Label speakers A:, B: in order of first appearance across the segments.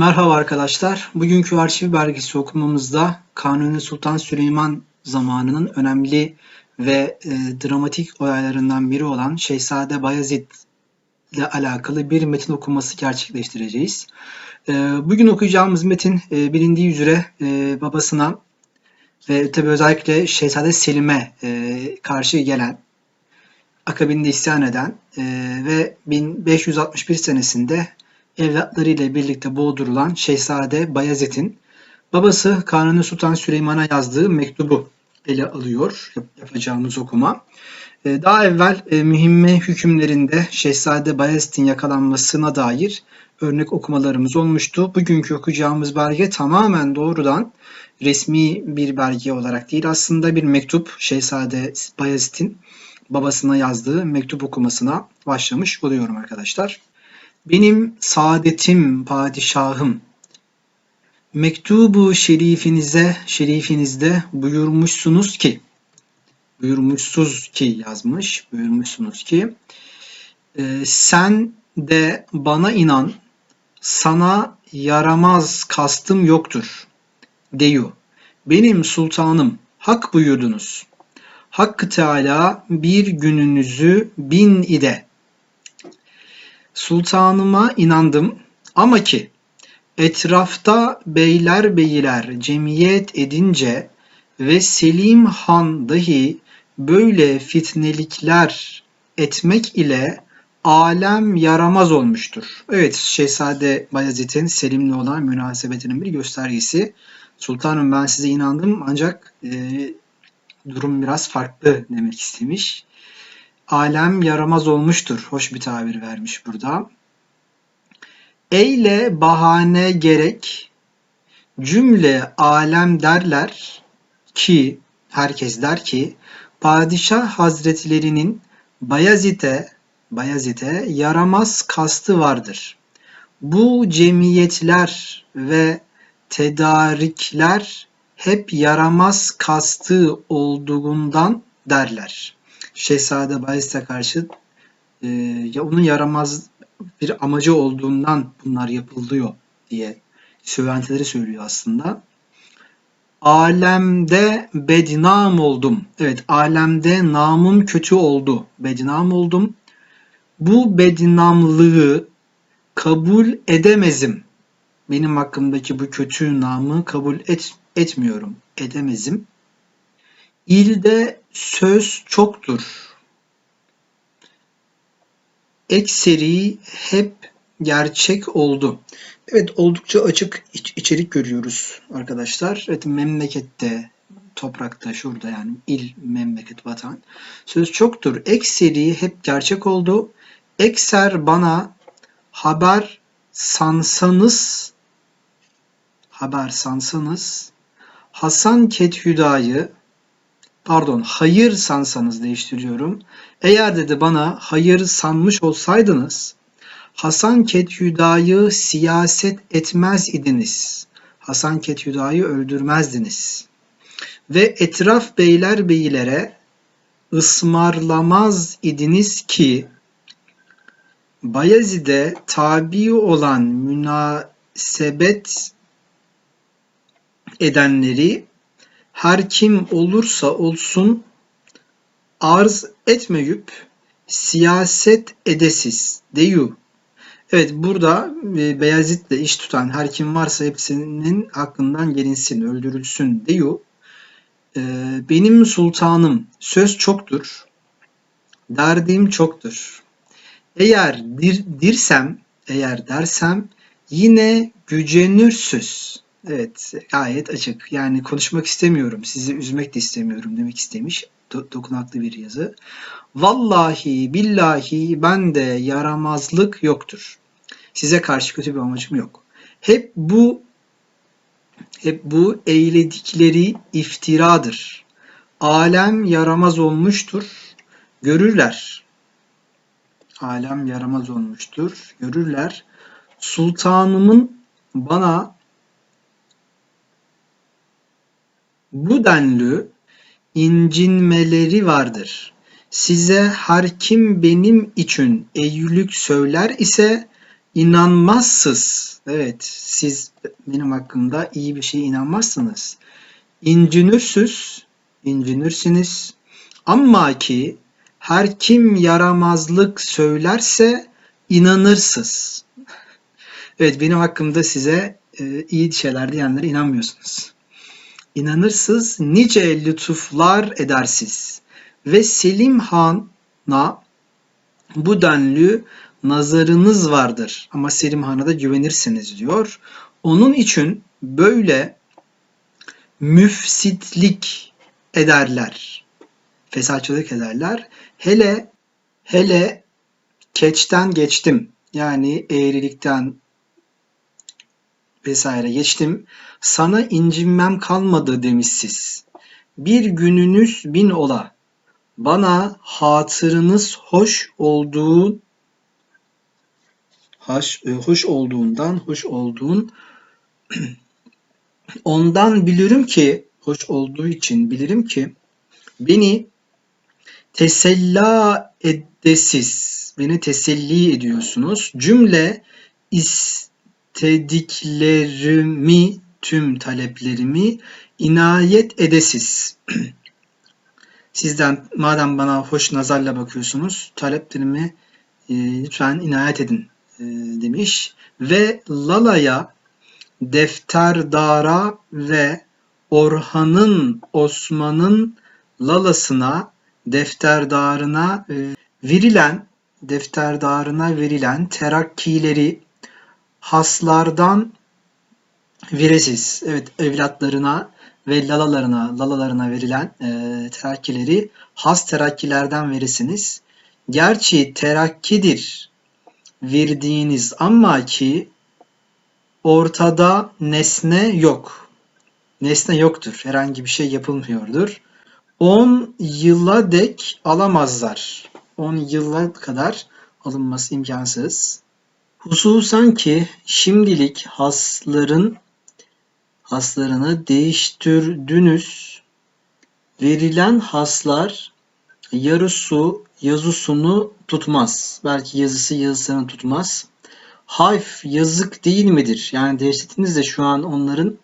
A: Merhaba arkadaşlar. Bugünkü arşiv belgesi okumamızda Kanuni Sultan Süleyman zamanının önemli ve e, dramatik olaylarından biri olan Şehzade Bayezid ile alakalı bir metin okuması gerçekleştireceğiz. E, bugün okuyacağımız metin e, bilindiği üzere e, babasına ve tabi özellikle Şehzade Selim'e e, karşı gelen akabinde isyan eden e, ve 1561 senesinde evlatlarıyla birlikte boğdurulan Şehzade Bayezid'in babası Kanuni Sultan Süleyman'a yazdığı mektubu ele alıyor yapacağımız okuma. Ee, daha evvel e, mühimme hükümlerinde Şehzade Bayezid'in yakalanmasına dair örnek okumalarımız olmuştu. Bugünkü okuyacağımız belge tamamen doğrudan resmi bir belge olarak değil aslında bir mektup Şehzade Bayezid'in babasına yazdığı mektup okumasına başlamış oluyorum arkadaşlar. Benim saadetim padişahım. Mektubu şerifinize, şerifinizde buyurmuşsunuz ki, buyurmuşsuz ki yazmış, buyurmuşsunuz ki, e, sen de bana inan, sana yaramaz kastım yoktur, deyu. Benim sultanım, hak buyurdunuz. Hakkı Teala bir gününüzü bin ide Sultanıma inandım ama ki etrafta beyler beyler cemiyet edince ve Selim Han dahi böyle fitnelikler etmek ile alem yaramaz olmuştur. Evet Şehzade Bayezid'in Selim'le olan münasebetinin bir göstergesi. Sultanım ben size inandım ancak e, durum biraz farklı demek istemiş alem yaramaz olmuştur. Hoş bir tabir vermiş burada. Eyle bahane gerek cümle alem derler ki herkes der ki padişah hazretlerinin Bayezid'e Bayezid'e yaramaz kastı vardır. Bu cemiyetler ve tedarikler hep yaramaz kastı olduğundan derler. Şehzade Bayezid'e karşı e, ya onun yaramaz bir amacı olduğundan bunlar yapılıyor diye söylentileri söylüyor aslında. Alemde bednam oldum. Evet, alemde namım kötü oldu. Bednam oldum. Bu bednamlığı kabul edemezim. Benim hakkımdaki bu kötü namı kabul et, etmiyorum. Edemezim. İlde söz çoktur. Ekseri hep gerçek oldu. Evet oldukça açık iç, içerik görüyoruz arkadaşlar. Evet memlekette, toprakta, şurada yani il, memleket, vatan. Söz çoktur. Ekseri hep gerçek oldu. Ekser bana haber sansanız haber sansanız Hasan Kethüda'yı pardon hayır sansanız değiştiriyorum. Eğer dedi bana hayır sanmış olsaydınız Hasan Kethüda'yı siyaset etmez idiniz. Hasan Kethüda'yı öldürmezdiniz. Ve etraf beyler beylere ısmarlamaz idiniz ki Bayezid'e tabi olan münasebet edenleri her kim olursa olsun arz etmeyüp siyaset edesiz deyu. Evet burada e, Beyazıt'la iş tutan her kim varsa hepsinin hakkından gelinsin, öldürülsün deyu. E, benim sultanım söz çoktur, derdim çoktur. Eğer dir, dirsem, eğer dersem yine gücenürsüz. Evet, gayet açık. Yani konuşmak istemiyorum, sizi üzmek de istemiyorum demek istemiş. Do- dokunaklı bir yazı. Vallahi billahi ben de yaramazlık yoktur. Size karşı kötü bir amacım yok. Hep bu hep bu eyledikleri iftiradır. Alem yaramaz olmuştur. Görürler. Alem yaramaz olmuştur. Görürler. Sultanımın bana Bu denli incinmeleri vardır. Size her kim benim için eyyülük söyler ise inanmazsız. Evet, siz benim hakkımda iyi bir şeye inanmazsınız. İncinürsüz, incinürsünüz. Ama ki her kim yaramazlık söylerse inanırsız. Evet, benim hakkımda size e, iyi şeyler diyenlere inanmıyorsunuz. İnanırsız nice lütuflar edersiz ve Selim Han'a bu denli nazarınız vardır ama Selim Han'a da güvenirsiniz diyor. Onun için böyle müfsitlik ederler. Fesatçılık ederler. Hele hele keçten geçtim. Yani eğrilikten vesaire geçtim. Sana incinmem kalmadı demişsiz. Bir gününüz bin ola. Bana hatırınız hoş olduğu hoş, e, hoş olduğundan hoş olduğun ondan bilirim ki hoş olduğu için bilirim ki beni tesella edesiz beni teselli ediyorsunuz. Cümle istediklerimi tüm taleplerimi inayet edesiz. Sizden madem bana hoş nazarla bakıyorsunuz taleplerimi e, lütfen inayet edin e, demiş. Ve Lala'ya defterdara ve Orhan'ın Osman'ın Lalasına defterdarına e, verilen defterdarına verilen terakkileri haslardan viresiz. Evet evlatlarına ve lalalarına lalalarına verilen e, terakkileri has terakkilerden veresiniz. Gerçi terakkidir verdiğiniz ama ki ortada nesne yok. Nesne yoktur. Herhangi bir şey yapılmıyordur. 10 yıla dek alamazlar. 10 yıla kadar alınması imkansız. Hususan ki şimdilik hasların haslarını değiştirdünüz. Verilen haslar yarısı yazısını tutmaz. Belki yazısı yazısını tutmaz. Hayf yazık değil midir? Yani değiştirdiniz de şu an onların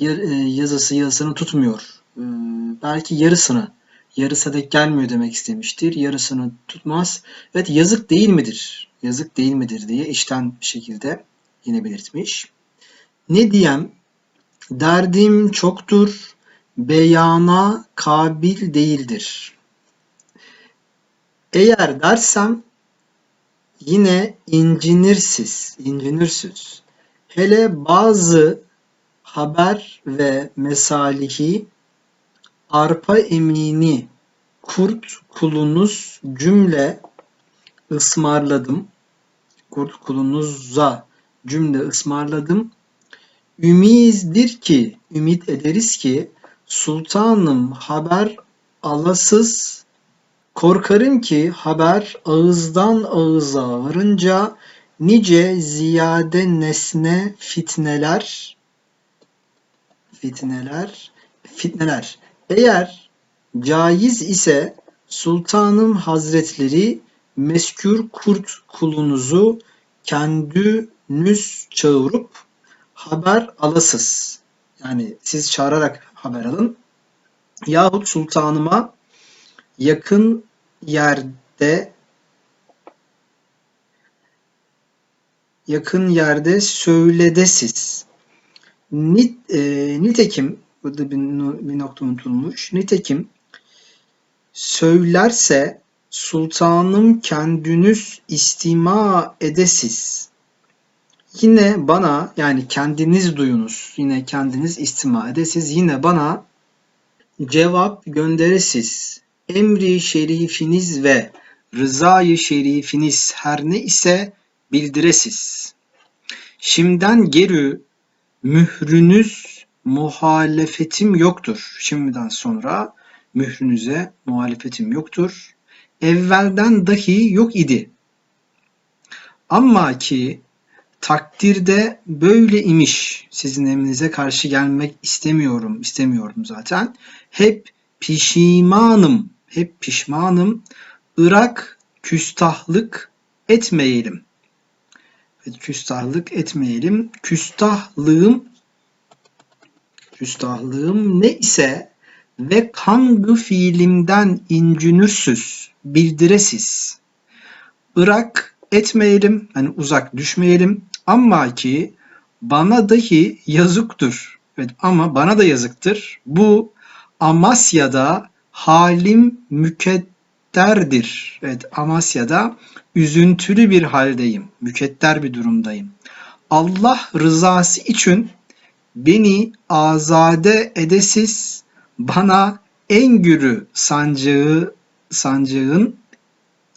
A: e, yazısı yazısını tutmuyor. Ee, belki yarısını yarısa dek gelmiyor demek istemiştir. Yarısını tutmaz. Evet yazık değil midir? Yazık değil midir diye içten bir şekilde yine belirtmiş. Ne diyem? Derdim çoktur, beyana kabil değildir. Eğer dersem yine incinirsiz, incinürsüz. Hele bazı haber ve mesalihi arpa emini kurt kulunuz cümle ısmarladım. Kulunuza cümle ısmarladım. Ümizdir ki, ümit ederiz ki sultanım haber alasız korkarım ki haber ağızdan ağıza varınca nice ziyade nesne fitneler fitneler fitneler eğer caiz ise sultanım hazretleri meskür kurt kulunuzu kendiniz çağırıp haber alasız. Yani siz çağırarak haber alın. Yahut sultanıma yakın yerde yakın yerde söyledesiz. Nit, e, nitekim burada bir, bir nokta unutulmuş. Nitekim söylerse sultanım kendiniz istima edesiz. Yine bana yani kendiniz duyunuz. Yine kendiniz istima edesiz. Yine bana cevap gönderesiz. Emri şerifiniz ve rızayı şerifiniz her ne ise bildiresiz. Şimdiden geri mührünüz muhalefetim yoktur. Şimdiden sonra mührünüze muhalefetim yoktur. Evvelden dahi yok idi. Ama ki takdirde böyle imiş. Sizin emrinize karşı gelmek istemiyorum, istemiyorum zaten. Hep pişmanım, hep pişmanım. Irak küstahlık etmeyelim. Küstahlık etmeyelim. Küstahlığım küstahlığım ne ise ve kangı fiilimden incünürsüz, bildiresiz. Irak etmeyelim, hani uzak düşmeyelim. Ama ki bana dahi yazıktır. Evet ama bana da yazıktır. Bu Amasya'da halim mükedderdir. Evet Amasya'da üzüntülü bir haldeyim. Mükedder bir durumdayım. Allah rızası için beni azade edesiz bana en gürü sancağı sancağın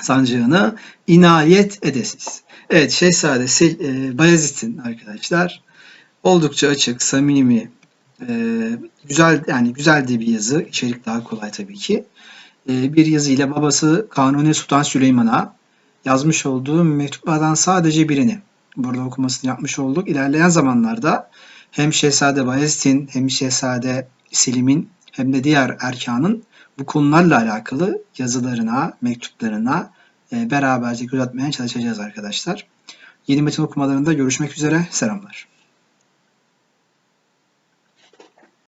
A: sancağını inayet edesiz. Evet Şehzade e, Bayezid'in arkadaşlar oldukça açık, samimi, e, güzel yani güzel de bir yazı. İçerik daha kolay tabii ki. E, bir yazıyla babası Kanuni Sultan Süleyman'a yazmış olduğu mektuplardan sadece birini burada okumasını yapmış olduk. İlerleyen zamanlarda hem Şehzade Bayezid'in hem Şehzade Selim'in hem de diğer erkanın bu konularla alakalı yazılarına, mektuplarına e, beraberce göz atmaya çalışacağız arkadaşlar. Yeni metin okumalarında görüşmek üzere. Selamlar.